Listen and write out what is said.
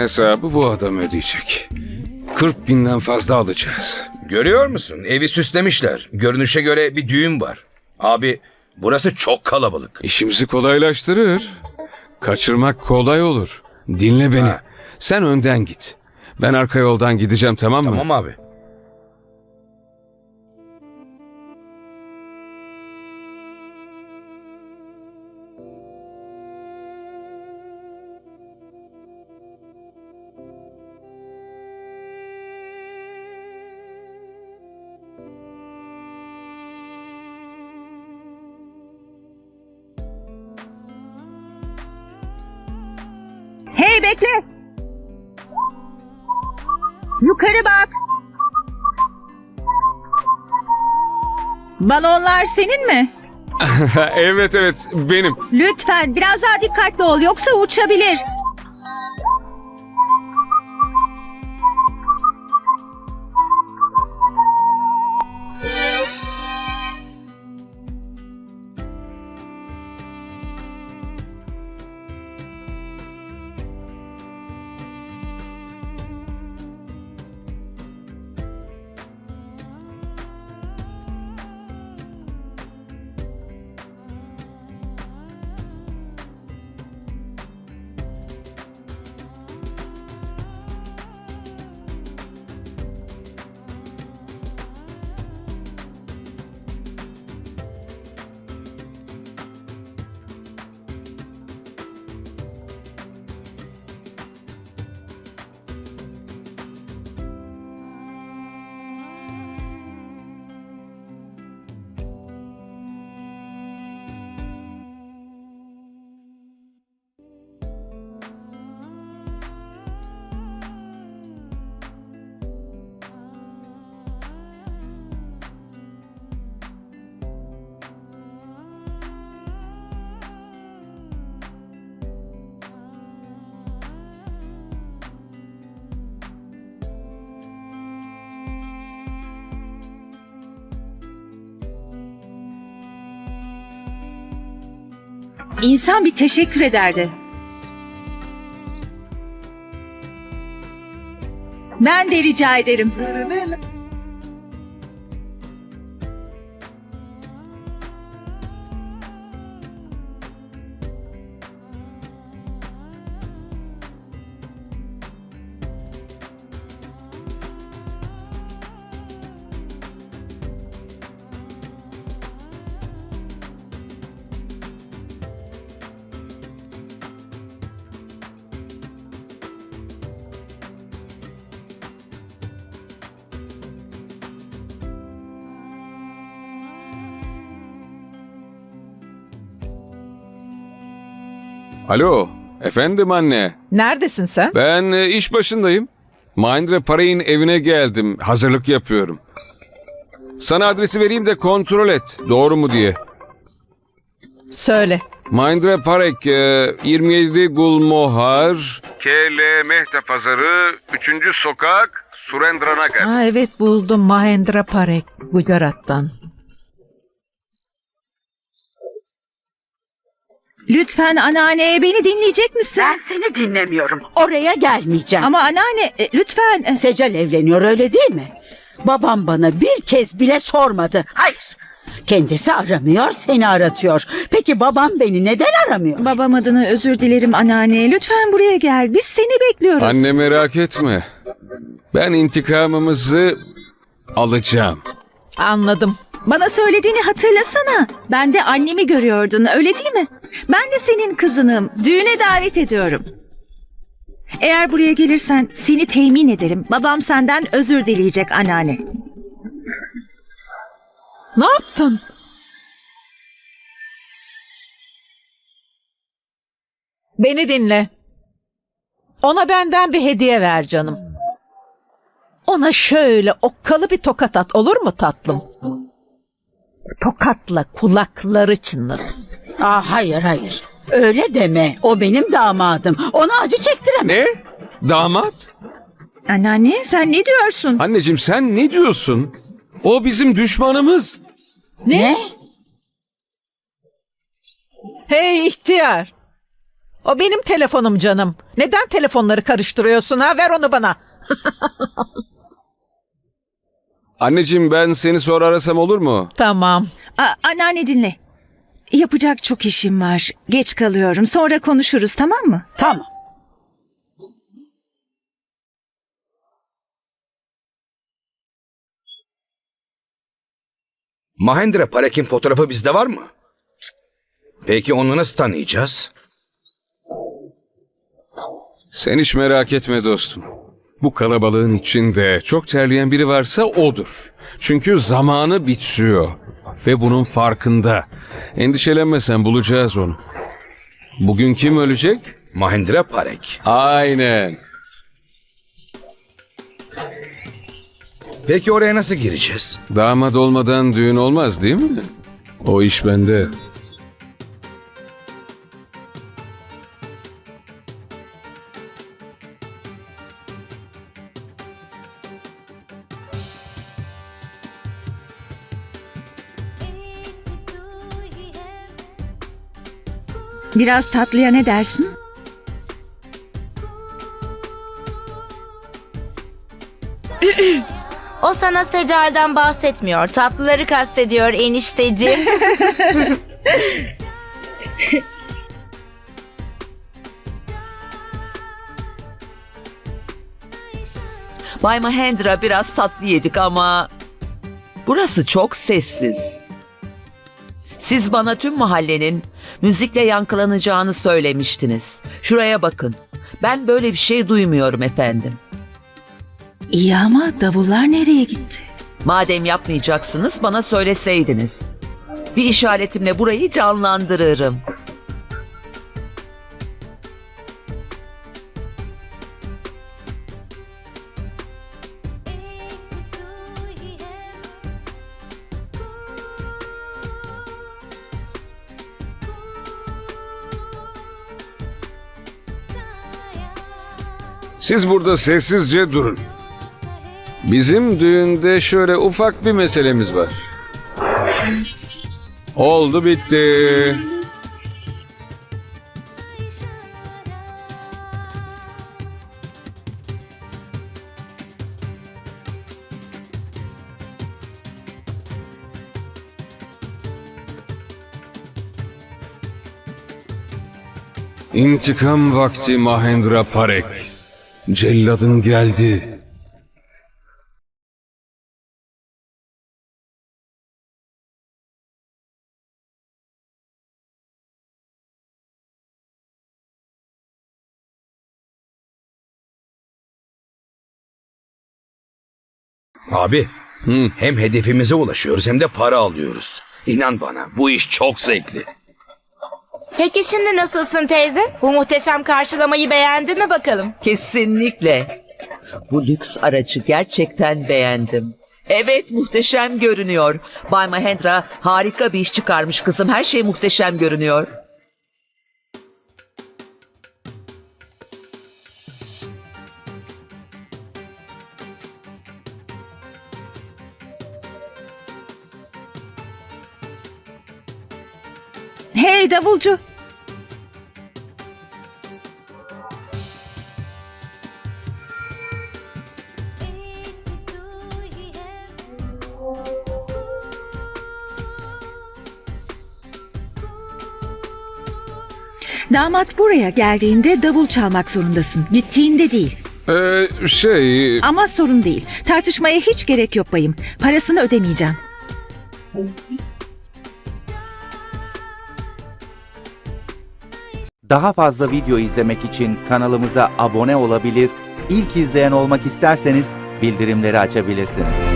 Hesabı bu adam ödeyecek. 40 binden fazla alacağız. Görüyor musun? Evi süslemişler. Görünüşe göre bir düğün var. Abi burası çok kalabalık. İşimizi kolaylaştırır. Kaçırmak kolay olur. Dinle beni. Ha. Sen önden git. Ben arka yoldan gideceğim tamam mı? Tamam abi. Bekle. Yukarı bak. Balonlar senin mi? evet evet benim. Lütfen biraz daha dikkatli ol yoksa uçabilir. İnsan bir teşekkür ederdi. Ben de rica ederim. Alo efendim anne. Neredesin sen? Ben e, iş başındayım. Mahindra Paray'ın evine geldim. Hazırlık yapıyorum. Sana adresi vereyim de kontrol et. Doğru mu diye. Söyle. Mahindra Parek e, 27 Gulmohar KL Mehta Pazarı 3. Sokak Surendranagar. Aa, evet buldum Mahendra Parek Gujarat'tan. Lütfen anneanneye beni dinleyecek misin? Ben seni dinlemiyorum. Oraya gelmeyeceğim. Ama anneanne e, lütfen. e, Secel evleniyor öyle değil mi? Babam bana bir kez bile sormadı. Hayır. Kendisi aramıyor, seni aratıyor. Peki babam beni neden aramıyor? Babam adına özür dilerim anneanne. Lütfen buraya gel. Biz seni bekliyoruz. Anne merak etme. Ben intikamımızı alacağım. Anladım. Bana söylediğini hatırlasana. Ben de annemi görüyordun öyle değil mi? Ben de senin kızınım. Düğüne davet ediyorum. Eğer buraya gelirsen seni temin ederim. Babam senden özür dileyecek anneanne. Ne yaptın? Beni dinle. Ona benden bir hediye ver canım. Ona şöyle okkalı bir tokat at olur mu tatlım? Tokatla kulakları çınlasın. Aa, hayır hayır. Öyle deme. O benim damadım. Ona acı çektiremem. Ne? Damat? Anneanne sen ne diyorsun? Anneciğim sen ne diyorsun? O bizim düşmanımız. Ne? Hey ihtiyar! O benim telefonum canım. Neden telefonları karıştırıyorsun ha? Ver onu bana. Anneciğim ben seni sonra arasam olur mu? Tamam. Aa, anneanne dinle. Yapacak çok işim var. Geç kalıyorum. Sonra konuşuruz tamam mı? Tamam. Mahendra Parek'in fotoğrafı bizde var mı? Peki onu nasıl tanıyacağız? Sen hiç merak etme dostum. Bu kalabalığın içinde çok terleyen biri varsa odur. Çünkü zamanı bitiyor. Ve bunun farkında. Endişelenme sen bulacağız onu. Bugün kim ölecek? Mahendra Parek. Aynen. Peki oraya nasıl gireceğiz? Damat olmadan düğün olmaz değil mi? O iş bende. Biraz tatlıya ne dersin? O sana secalden bahsetmiyor. Tatlıları kastediyor enişteciğim. Bay Mahendra biraz tatlı yedik ama burası çok sessiz. Siz bana tüm mahallenin müzikle yankılanacağını söylemiştiniz. Şuraya bakın. Ben böyle bir şey duymuyorum efendim. İyi ama davullar nereye gitti? Madem yapmayacaksınız bana söyleseydiniz. Bir işaretimle burayı canlandırırım. Siz burada sessizce durun. Bizim düğünde şöyle ufak bir meselemiz var. Oldu bitti. İntikam vakti Mahendra Parek. Celladın geldi. Abi, hem hedefimize ulaşıyoruz hem de para alıyoruz. İnan bana bu iş çok zevkli. Peki şimdi nasılsın teyze? Bu muhteşem karşılamayı beğendin mi bakalım? Kesinlikle. Bu lüks aracı gerçekten beğendim. Evet muhteşem görünüyor. Bay Mahendra harika bir iş çıkarmış kızım. Her şey muhteşem görünüyor. Hey davulcu. Damat buraya geldiğinde davul çalmak zorundasın. Gittiğinde değil. Ee, şey... Ama sorun değil. Tartışmaya hiç gerek yok bayım. Parasını ödemeyeceğim. Daha fazla video izlemek için kanalımıza abone olabilir, ilk izleyen olmak isterseniz bildirimleri açabilirsiniz.